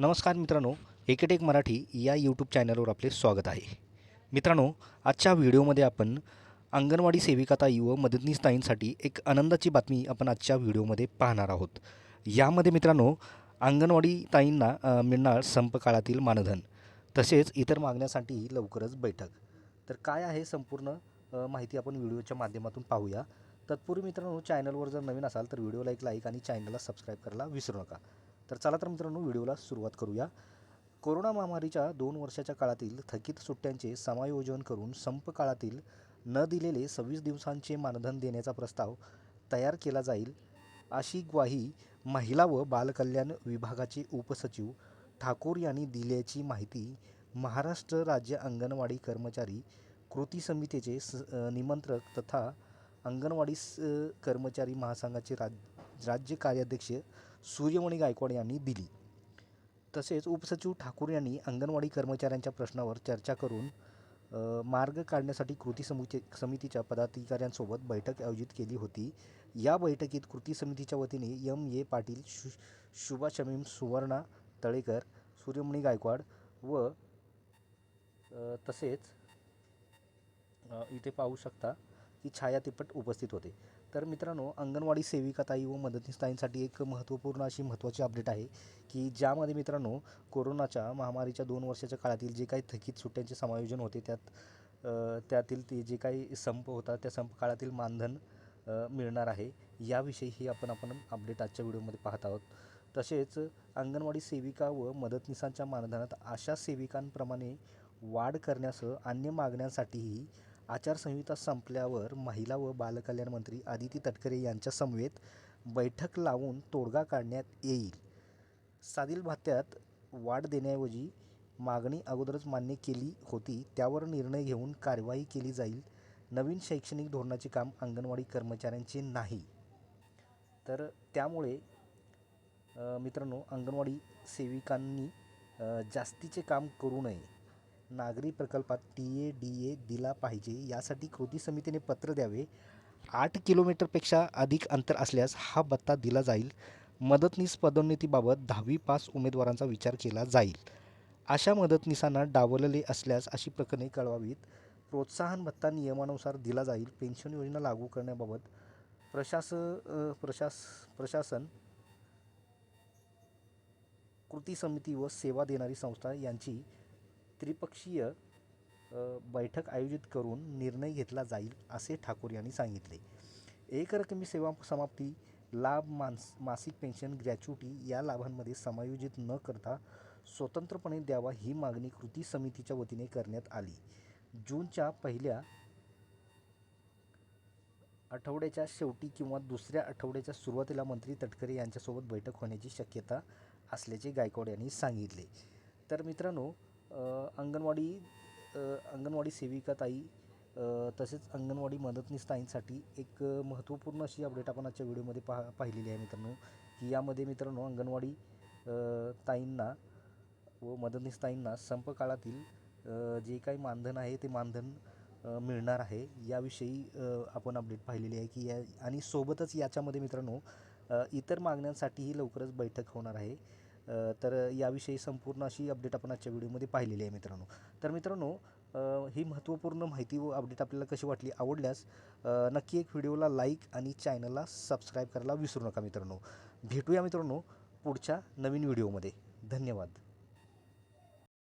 नमस्कार मित्रांनो एकेटेक मराठी या यूट्यूब चॅनलवर आपले स्वागत आहे. मित्रांनो आजच्या व्हिडिओमध्ये आपण अंगणवाडी सेविकाताई व मदतनीस ताईंसाठी एक आनंदाची बातमी आपण आजच्या व्हिडिओमध्ये पाहणार आहोत. यामध्ये मित्रांनो अंगणवाडी ताईंना अ, मिळणार संपकाळातील मानधन तसेच इतर मागण्यासाठी लवकरच बैठक. तर काय आहे संपूर्ण माहिती आपण व्हिडिओच्या माध्यमातून पाहूया. तत्पूर्वी मित्रांनो चॅनलवर जर नवीन असाल तर व्हिडिओला एक लाईक आणि चॅनलला सबस्क्राईब करायला विसरू नका. तर चला तर मित्रांनो व्हिडिओला सुरुवात करूया. कोरोना महामारीच्या दोन वर्षाच्या काळातील थकीत सुट्ट्यांचे समायोजन करून संप काळातील न दिलेले सव्वीस दिवसांचे मानधन देण्याचा प्रस्ताव तयार केला जाईल. अशी ग्वाही महिला व बालकल्याण विभागाचे उपसचिव ठाकूर यांनी दिल्याची माहिती महाराष्ट्र राज्य अंगणवाडी कर्मचारी कृती समितीचे स निमंत्रक तथा अंगणवाडी स कर्मचारी महासंघाचे राज राज्य कार्याध्यक्ष सूर्यमणी गायकवाड यांनी दिली. तसेच उपसचिव ठाकूर यांनी अंगणवाडी कर्मचाऱ्यांच्या प्रश्नावर चर्चा करून मार्ग काढण्यासाठी कृती समिती समितीच्या पदाधिकाऱ्यांसोबत बैठक आयोजित केली होती. या बैठकीत कृती समितीच्या वतीने एम. ए. पाटील शु शुभा शमीम सुवर्णा तळेकर सूर्यमणी गायकवाड व तसेच इथे पाहू शकता ती छाया तिप्पट उपस्थित होते. तर मित्रांनो अंगणवाडी सेविकाताई व मदतनीसताईंसाठी एक महत्त्वपूर्ण अशी महत्त्वाची अपडेट आहे की ज्यामध्ये मित्रांनो कोरोनाच्या महामारीच्या दोन वर्षाच्या काळातील जे काही थकीत सुट्ट्यांचे समायोजन होते त्यात त्यातील ते जे काही संप होता त्या संप काळातील मानधन मिळणार आहे. याविषयी ही आपण आपण अपडेट आजच्या व्हिडिओमध्ये पाहत आहोत. तसेच अंगणवाडी सेविका व मदतनीसांच्या मानधनात अशा सेविकांप्रमाणे वाढ करण्यासह अन्य मागण्यांसाठीही आचारसंहिता संपल्यावर महिला व बालकल्याण मंत्री आदिती तटकरे यांच्यासमवेत बैठक लावून तोडगा काढण्यात येईल. साधील भात्यात वाढ देण्याऐवजी मागणी अगोदरच मान्य केली होती त्यावर निर्णय घेऊन कार्यवाही केली जाईल. नवीन शैक्षणिक धोरणाचे काम अंगणवाडी कर्मचाऱ्यांचे नाही. तर त्यामुळे मित्रांनो अंगणवाडी सेविकांनी जास्तीचे काम करू नये. नागरी प्रकल्पात टी ए डी ए दिला पाहिजे. यासाठी कृती समितीने पत्र द्यावे. आठ किलोमीटरपेक्षा अधिक अंतर असल्यास हा भत्ता दिला जाईल. मदतनीस पदोन्नतीबाबत दहावी पास उमेदवारांचा विचार केला जाईल. अशा मदतनीसांना डावलले असल्यास अशी प्रकरणे कळवावीत. प्रोत्साहन भत्ता नियमानुसार दिला जाईल. पेन्शन योजना लागू करण्याबाबत प्रशास प्रशास प्रशासन कृती समिती व सेवा देणारी संस्था यांची त्रिपक्षीय बैठक आयोजित करून निर्णय घेतला जाईल असे ठाकूर यांनी सांगितले. एकरकमी सेवा समाप्ती लाभ मानस मासिक पेन्शन ग्रॅच्युटी या लाभांमध्ये समायोजित न करता स्वतंत्रपणे द्यावा ही मागणी कृती समितीच्या वतीने करण्यात आली. जूनच्या पहिल्या आठवड्याच्या शेवटी किंवा दुसऱ्या आठवड्याच्या सुरुवातीला मंत्री तटकरे यांच्यासोबत बैठक होण्याची शक्यता असल्याचे गायकवाड यांनी सांगितले. तर मित्रांनो अंगणवाडी अंगणवाडी सेविका ताई तसेच अंगणवाडी मदतनीस ताईंसाठी एक महत्त्वपूर्ण अशी अपडेट आपण आजच्या व्हिडिओमध्ये पाहा पाहिलेली आहे मित्रांनो की यामध्ये मित्रांनो अंगणवाडी ताईंना व मदतनीस ताईंना संप काळातील जे काही मानधन आहे ते मानधन मिळणार आहे याविषयी आपण अपडेट पाहिलेली आहे की या आणि सोबतच याच्यामध्ये मित्रांनो इतर मागण्यांसाठीही लवकरच बैठक होणार आहे. तर याविषयी संपूर्ण अशी अपडेट आपण आजच्या व्हिडिओमध्ये पाहिलेली आहे मित्रांनो. तर मित्रांनो ही महत्त्वपूर्ण माहिती व अपडेट आपल्याला कशी वाटली आवडल्यास नक्की एक व्हिडिओला लाईक आणि चॅनलला सबस्क्राईब करायला विसरू नका मित्रांनो. भेटूया मित्रांनो पुढच्या नवीन व्हिडिओमध्ये. धन्यवाद.